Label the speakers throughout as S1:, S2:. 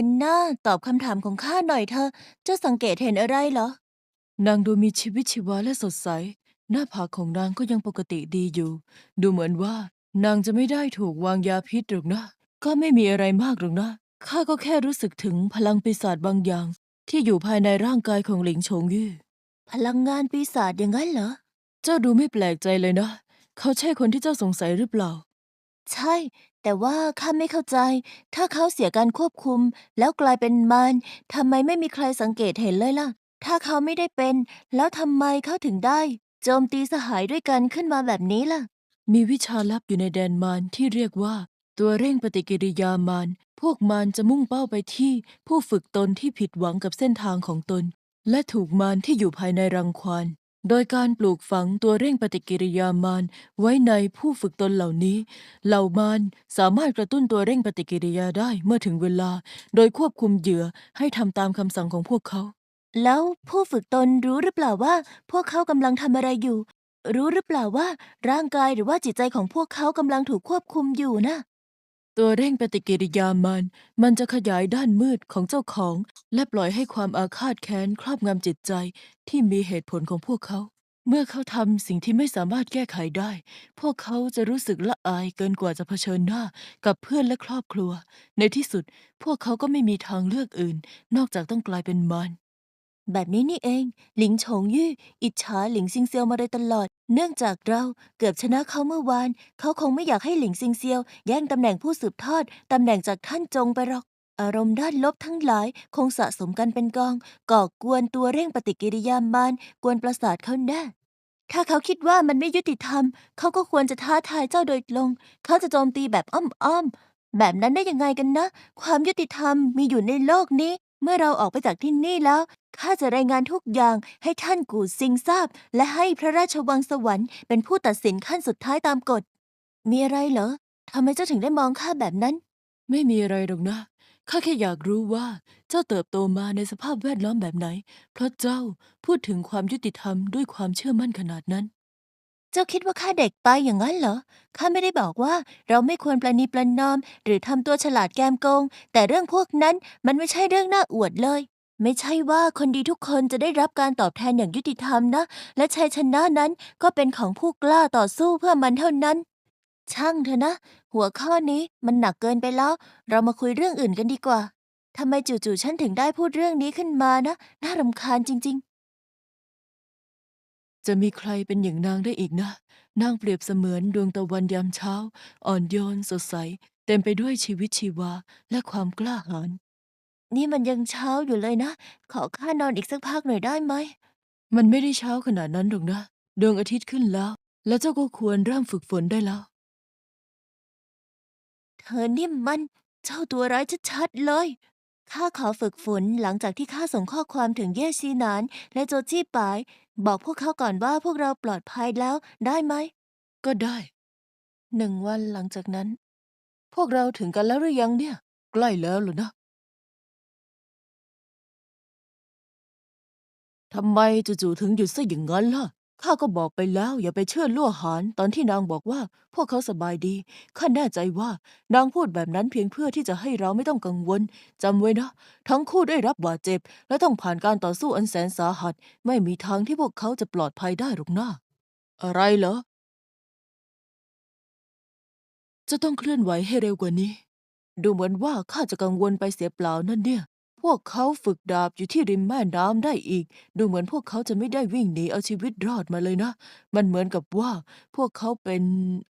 S1: อหน้าตอบคำถามของข้าหน่อยเธอะเจ้าสังเกตเห็นอะไรเหรอ
S2: นางดูมีชีวิตชีวาและสดใส หน้าผากของนางก็ยังปกติดีอยู่ ดูเหมือนว่า นางจะไม่ได้ถูกวางยาพิษหรอกนะ ก็ไม่มีอะไรมากหรอกนะ ข้าก็แค่รู้สึกถึงพลังปีศาจบางอย่าง ที่อยู่ภายในร่างกายของหลิงชงยี่
S1: พลังงานปีศาจอย่างนั้นเหรอ
S2: เจ้าดูไม่แปลกใจเลยนะ เขาใช่คนที่เจ้าสงสัยหรือเปล่า
S1: ใช่ แต่ว่าข้าไม่เข้าใจ ถ้าเขาเสียการควบคุม แล้วกลายเป็นมารทำไมไม่มีใครสังเกตเห็นเลยล่ะ ถ้าเขาไม่ได้เป็น แล้วทำไมเขาถึงได้ โจมตีสหายด้วยกันขึ้นมาแบบนี้ล่ะ
S2: มีวิชาลับอยู่ในแดนมารที่เรียกว่า ตัวเร่งปฏิกิริยามาร พวกมารจะมุ่งเป้าไปที่ ผู้ฝึกตนที่ผิดหวังกับเส้นทางของตน และถูกมารที่อยู่ภายในรังควาน โดยการปลูกฝังตัวเร่งปฏิกิริยามารไว้ในผู้ฝึกตนเหล่านี้ เหล่ามารสามารถกระตุ้นตัวเร่งปฏิกิริยาได้เมื่อถึงเวลา โดยควบคุมเหยื่อให้ทำตามคำสั่งของพวกเขา
S1: แล้วผู้ฝึกตนรู้หรือเปล่าว่า พวกเขากำลังทำอะไรอยู่ รู้หรือเปล่าว่า ร่างกายหรือว่าจิตใจของพวกเขากำลังถูกควบคุมอยู่นะ
S2: ตัวเร่งปฏิกิริยามัน มันจะขยายด้านมืดของเจ้าของ และปล่อยให้ความอาฆาตแค้นครอบงำจิตใจที่มีเหตุผลของพวกเขา เมื่อเขาทำสิ่งที่ไม่สามารถแก้ไขได้ พวกเขาจะรู้สึกละอายเกินกว่าจะเผชิญหน้ากับเพื่อนและครอบครัว ในที่สุด พวกเขาก็ไม่มีทางเลือกอื่น นอกจากต้องกลายเป็นมาร
S1: แบบนี้นี่เอง หลิงฉงยี่อิจฉาหลิงซิงเซียวมาโดยตลอด เนื่องจากเราเกือบชนะเขาเมื่อวาน เขาคงไม่อยากให้หลิงซิงเซียว แย่งตำแหน่งผู้สืบทอด ตำแหน่งจากท่านจงไปหรอก อารมณ์ด้านลบทั้งหลายคงสะสมกันเป็นกอง ก่อกวนตัวเร่งปฏิกิริยามารกวนประสาทเขาแน่ถ้าเขาคิดว่ามันไม่ยุติธรรม เขาก็ควรจะท้าทายเจ้าโดยตรง เขาจะโจมตีแบบอ้อมๆแบบนั้นได้ยังไงกันนะ ความยุติธรรมมีอยู่ในโลกนี้ เมื่อเราออกไปจากที่นี่แล้ว ข้าจะรายงานทุกอย่างให้ท่านกูซิงทราบ และให้พระราชวังสวรรค์เป็นผู้ตัดสินขั้นสุดท้ายตามกฎ มีอะไรเหรอทำไมเจ้าถึงได้มองข้าแบบนั้น
S2: ไม่มีอะไรหรอกนะ ข้าแค่อยากรู้ว่าเจ้าเติบโตมาในสภาพแวดล้อมแบบไหน เพราะเจ้าพูดถึงความยุติธรรมด้วยความเชื่อมั่นขนาดนั้น
S1: เจ้าคิดว่าข้าเด็กไปอย่างนั้นเหรอ ข้าไม่ได้บอกว่าเราไม่ควรประนีประนอม หรือทำตัวฉลาดแกมโกง แต่เรื่องพวกนั้นมันไม่ใช่เรื่องน่าอวดเลย ไม่ใช่ว่าคนดีทุกคนจะได้รับการตอบแทนอย่างยุติธรรมนะ และชัยชนะนั้นก็เป็นของผู้กล้าต่อสู้เพื่อมันเท่านั้น ช่างเถอะนะ หัวข้อนี้มันหนักเกินไปแล้ว เรามาคุยเรื่องอื่นกันดีกว่าทำไมจู่ๆฉันถึงได้พูดเรื่องนี้ขึ้นมานะ น่ารำคาญจริง ๆ
S2: จะมีใครเป็นอย่างนางได้อีกนะ นางเปรียบเสมือนดวงตะวันยามเช้า อ่อนโยนสดใส เต็มไปด้วยชีวิตชีวาและความกล้าหาญ
S1: นี่มันยังเช้าอยู่เลยนะ ขอข้านอนอีกสักพักหน่อยได้ไหม
S2: มันไม่ได้เช้าขนาดนั้นหรอกนะ ดวงอาทิตย์ขึ้นแล้ว แล้วเจ้าก็ควรเริ่มฝึกฝนได้แล้ว
S1: เธอนี่มันเจ้าตัวร้ายชัดๆเลย ข้าขอฝึกฝนหลังจากที่ข้าส่งข้อความถึงเย่ซีหนานและโจจี้ปาย บอกพวกเขาก่อนว่าพวกเราปลอดภัยแล้วได้ไหม
S2: ก็ได้ หนึ่งวันหลังจากนั้น พวกเราถึงกันแล้วหรือยังเนี่ย ใกล้แล้วเหรอนะทำไมจู่ๆถึงหยุดซะอย่างนั้นล่ะ ข้าก็บอกไปแล้วอย่าไปเชื่อลั่วหานตอนที่นางบอกว่า พวกเขาสบายดี ข้าแน่ใจว่านางพูดแบบนั้นเพียงเพื่อที่จะให้เราไม่ต้องกังวลจำไว้นะ ทั้งคู่ได้รับบาดเจ็บ และต้องผ่านการต่อสู้อันแสนสาหัส ไม่มีทางที่พวกเขาจะปลอดภัยได้หรอกนะอะไรเหรอ จะต้องเคลื่อนไหวให้เร็วกว่านี้ ดูเหมือนว่าข้าจะกังวลไปเสียเปล่านั่นเนี่ย พวกเขาฝึกดาบอยู่ที่ริมแม่น้ำได้อีก ดูเหมือนพวกเขาจะไม่ได้วิ่งหนีเอาชีวิตรอดมาเลยนะ มันเหมือนกับว่า พวกเขาเป็น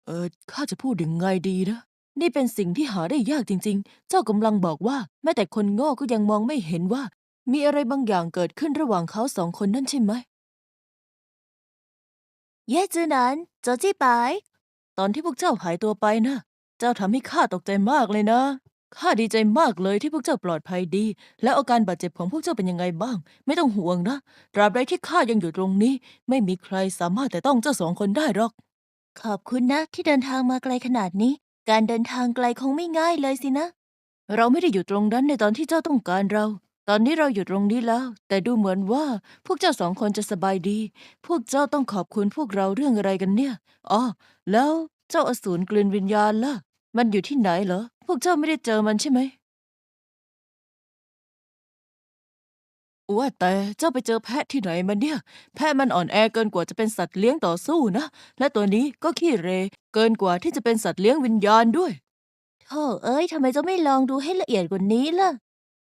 S2: เออข้าจะพูดยังไงดีนะ นี่เป็นสิ่งที่หาได้ยากจริง ๆ เจ้ากำลังบอกว่า แม้แต่คนโง่ก็ยังมองไม่เห็นว่า มีอะไรบางอย่างเกิดขึ้นระหว่างเขาสองคนนั่นใช่ไหม
S1: เย่จือหนานโจจี้ปาย
S2: ตอนที่พวกเจ้าหายตัวไปนะ เจ้าทำให้ข้าตกใจมากเลยนะ ข้าดีใจมากเลยที่พวกเจ้าปลอดภัยดี แล้วอาการบาดเจ็บของพวกเจ้าเป็นยังไงบ้าง ไม่ต้องห่วงนะ ตราบใดที่ข้ายังอยู่ตรงนี้ ไม่มีใครสามารถแต่ต้องเจ้าสองคนได้หรอก
S1: ขอบคุณนะที่เดินทางมาไกลขนาดนี้ การเดินทางไกลคงไม่ง่ายเลยสินะ
S2: เราไม่ได้อยู่ตรงนั้นในตอนที่เจ้าต้องการเรา ตอนนี้เราอยู่ตรงนี้แล้ว แต่ดูเหมือนว่าพวกเจ้าสองคนจะสบายดี พวกเจ้าต้องขอบคุณพวกเราเรื่องอะไรกันเนี่ย อ๋อ แล้วเจ้าอสูรกลืนวิญญาณล่ะ มันอยู่ที่ไหนเหรอ พวกเจ้าไม่ได้เจอมันใช่ไหมว่าแต่เจ้าไปเจอแพะที่ไหนมันเนี่ย แพะมันอ่อนแอเกินกว่าจะเป็นสัตว์เลี้ยงต่อสู้นะ และตัวนี้ก็ขี้เรเกินกว่าที่จะเป็นสัตว์เลี้ยงวิญญาณด้วย
S1: โธ่เอ้ยทำไมเจ้าไม่ลองดูให้ละเอียดกว่านี้ล่ะ